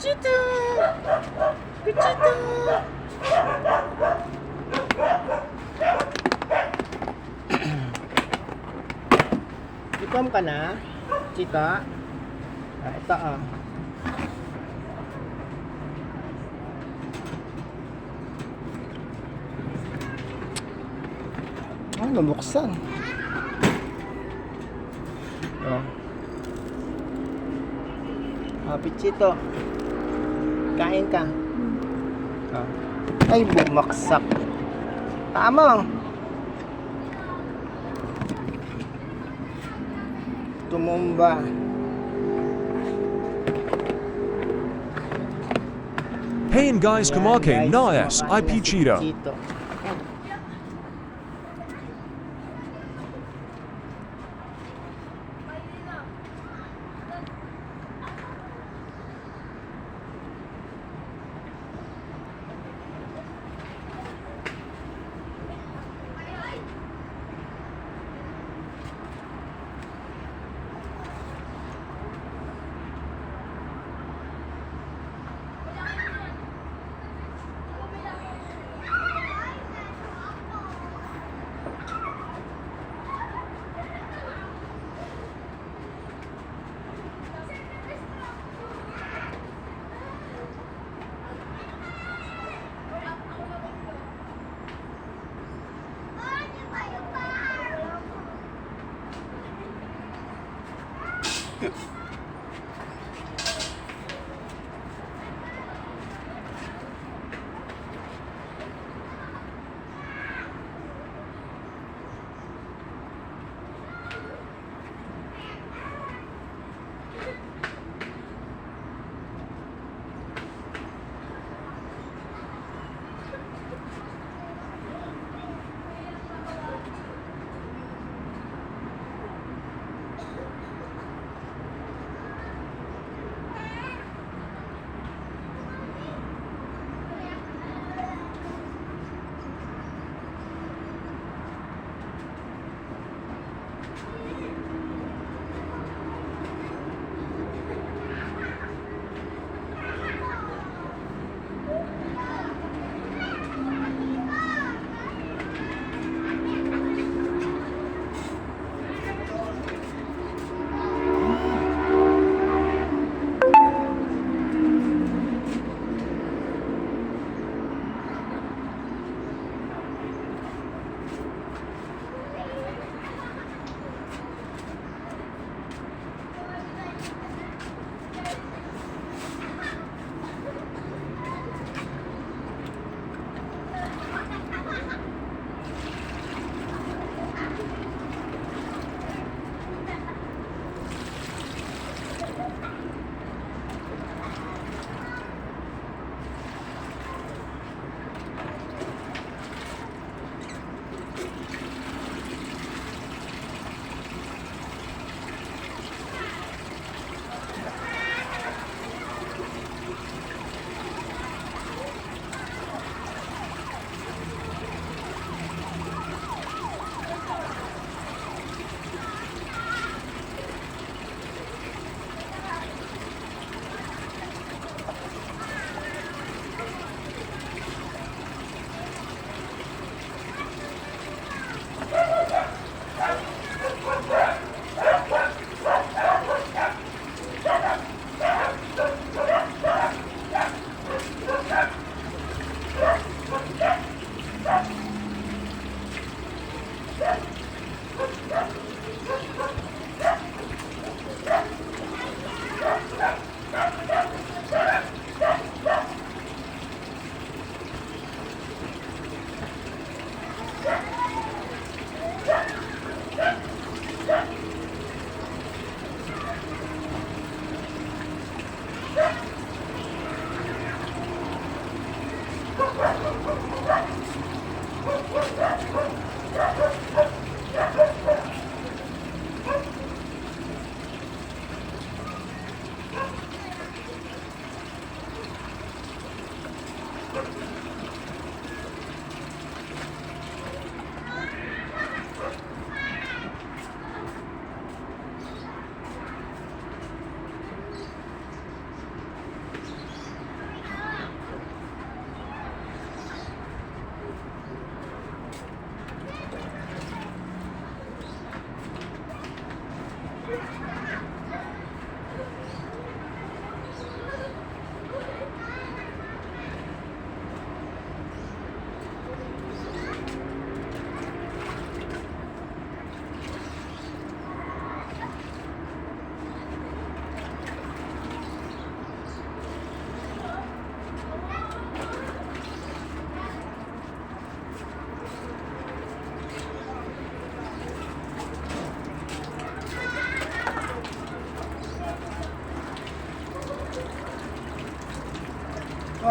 Pichito! Pichito! Ikom ka na? Chita? Ah, ito ah. Ah, lumuksan. Oh. Ah, Pichito. Kain ka. Ah. Ay, bumaksak. Tama. Tumumba. Hey guys, kumake, guys, nayas, kumakain IP Cheetah.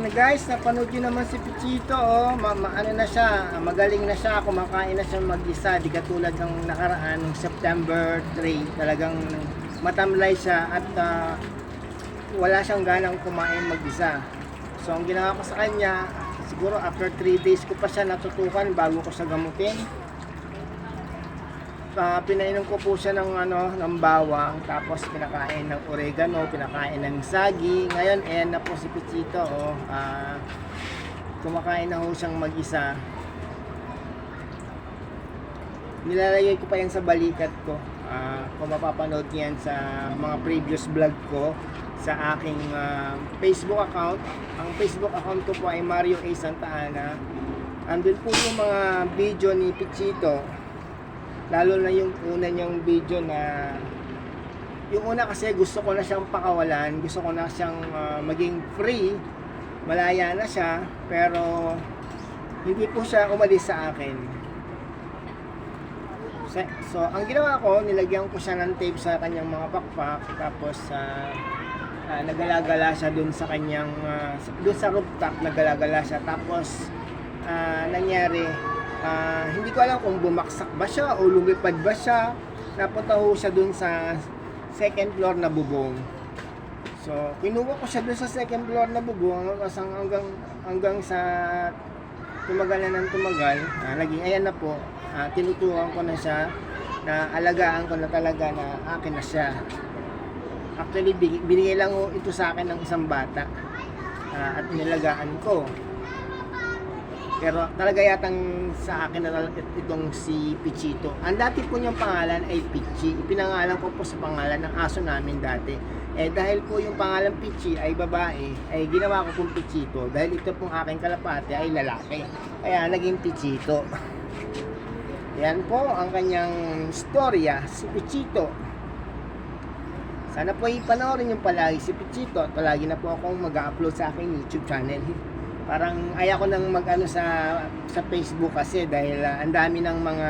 Na guys, napanood nyo naman si Pichito, oh. Ma ma- ano na siya, magaling na siya, kumakain na siya mag-isa, di katulad ng nakaraan, ng September 3, talagang matamlay siya at ah, wala siyang ganang kumain mag-isa. So ang ginawa ko sa kanya, siguro after 3 days ko pa siya natutukan bago ko siya gamutin. Ah, pinainom ko po siya ng ano ng bawang tapos pinakain ng oregano, pinakain ng sagi. Ngayon ayan na po si Pichito oh. Ah, kumakain na ho siyang mag-isa. Nilalagay ko pa yan sa balikat ko. Ah, kung mapapanood niyan sa mga previous vlog ko sa aking ah, Facebook account. Ang Facebook account ko po ay Mario A. Santa Ana. Andun po yung mga video ni Pichito lalo na yung una niyang video na yung una kasi gusto ko na siyang pakawalan gusto ko na siyang ah, maging free. Malaya na siya pero hindi po siya umalis sa akin. So ang ginawa ko nilagyan ko siya ng tape sa kanyang mga pakpak tapos ah ah, nagalagala siya dun sa kanyang sa- dun sa rooftop nagalagala siya. Tapos ah, nangyari Ah, hindi ko alam kung bumaksak ba siya o lumipad ba siya. Napunta ho siya dun sa second floor na bubong. So, kinuha ko siya dun sa second floor na bubong hanggang hanggang, sa tumagal na ng tumagal. Ah, naging ayan na po. Ah, tinutukan ko na siya na alagaan ko na talaga na akin na siya. Actually, binigay lang ito sa akin ng isang bata. Ah, at nilagaan ko. Pero talaga yatang sa akin na itong si Pichito. Ang dati po niyang pangalan ay Pichi. Ipinangalan ko po sa pangalan ng aso namin dati. Eh dahil po yung pangalan Pichi ay babae, ay ginawa ko pong Pichito. Dahil ito pong aking kalapate ay lalaki. Kaya naging Pichito. Yan po ang kanyang storya, si Pichito. Sana po ipanoorin yung palagi si Pichito at palagi na po akong mag-upload sa aking YouTube channel parang ayaw ko nang mag-ano sa sa Facebook kasi dahil ah, ang dami ng mga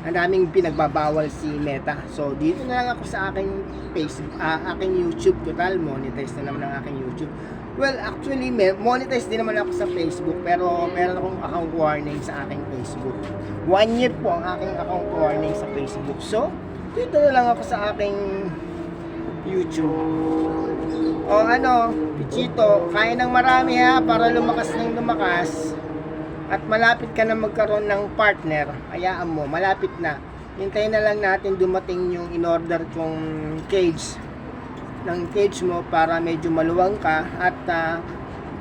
ang daming pinagbabawal si Meta. So dito na lang ako sa aking Facebook, ah, aking YouTube total monetize na naman ang aking YouTube. Well, actually monetize din naman ako sa Facebook pero meron akong account warning sa aking Facebook. One year po ang aking account warning sa Facebook. So, dito na lang ako sa aking YouTube. O ano, Pichito, kain ng marami ha para lumakas ng lumakas. At malapit ka na magkaroon ng partner. Hayaan mo, malapit na. Hintayin na lang natin dumating yung in-order kong cage ng cage mo para medyo maluwang ka at ah,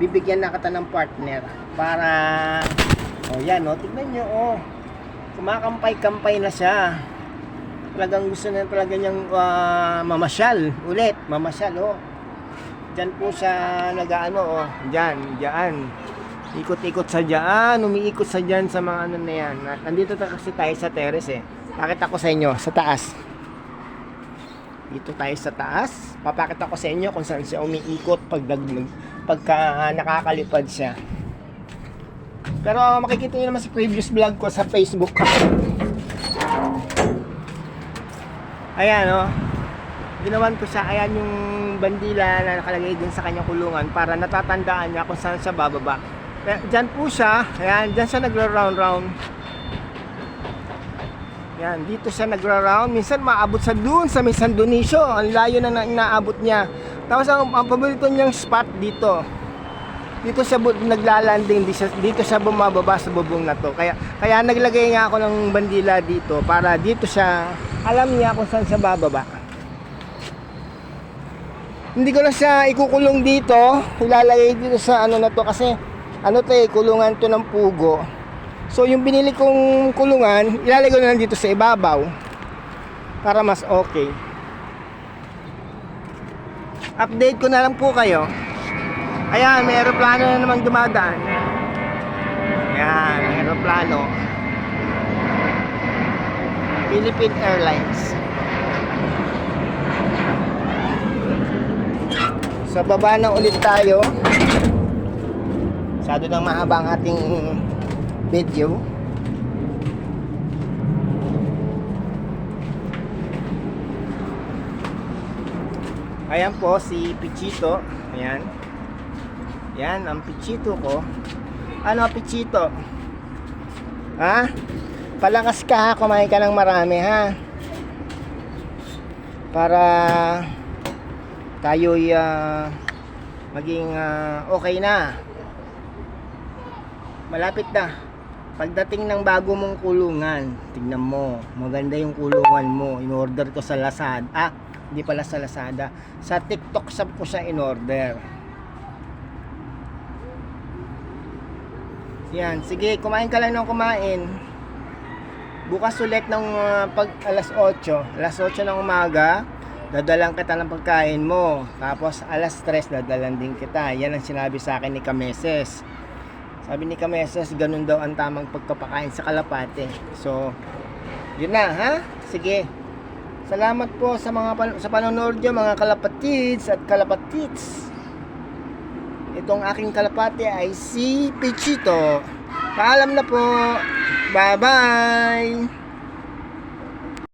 bibigyan na kita ng partner para oh yan oh tignan nyo oh kumakampay-kampay na siya talagang gusto na talaga niyang ah, mamasyal ulit mamasyal oh Diyan po siya nag-ano, oh. Diyan, diyan. Ikot-ikot sa diyan, umiikot sa diyan sa mga ano na yan. Nandito ta kasi tayo sa terrace eh. Pakita ko sa inyo, sa taas. Dito tayo sa taas. Papakita ko sa inyo kung saan siya umiikot pag pagka ah, nakakalipad siya. Pero makikita niyo naman sa previous vlog ko sa Facebook. Ayan, oh ginawan ko siya, ayan yung bandila na nakalagay din sa kanyang kulungan para natatandaan niya kung saan siya bababa. Kaya, dyan po siya, ayan, dyan siya nagra-round round. Yan, dito siya nagra-round. Minsan maabot sa dun sa may San Dionisio. Ang layo na, na inaabot niya. Tapos ang, ang paborito niyang spot dito. Dito bu- naglalanding, dito dito siya bumababa sa bubong na to. Kaya kaya naglagay nga ako ng bandila dito para dito siya alam niya kung saan siya bababa. Hindi ko na siya ikukulong dito. Ilalagay dito sa ano na to kasi ano to eh, kulungan to ng pugo. So yung binili kong kulungan, ilalagay ko na lang dito sa ibabaw para mas okay. Update ko na lang po kayo. Ayan, may aeroplano na naman dumadaan. Ayan, aeroplano. Philippine Airlines. Sa baba na ulit tayo. Masyado nang mahaba ang ating video. Ayan po si Pichito. Ayan. Yan, ang pichito ko. Ano pichito? Ha? Palakas ka ha, kumain ka ng marami ha. Para tayo'y ah, maging ah, okay na. Malapit na. Pagdating ng bago mong kulungan, tingnan mo, maganda yung kulungan mo. In-order ko sa Lazada. Ah, hindi pala sa Lazada. Sa TikTok shop ko siya in-order. Yan, sige, kumain ka lang ng kumain. Bukas ulit ng ah, pag alas 8, alas 8 ng umaga, dadalang kita ng pagkain mo. Tapos alas 3, dadalan din kita. Yan ang sinabi sa akin ni Kameses. Sabi ni Kameses, ganun daw ang tamang pagkapakain sa kalapate. So, yun na, ha? Sige. Salamat po sa mga pan- sa panonood nyo, mga kalapatids at kalapatids. Itong aking kalapate ay si Pichito. Paalam na po. Bye-bye!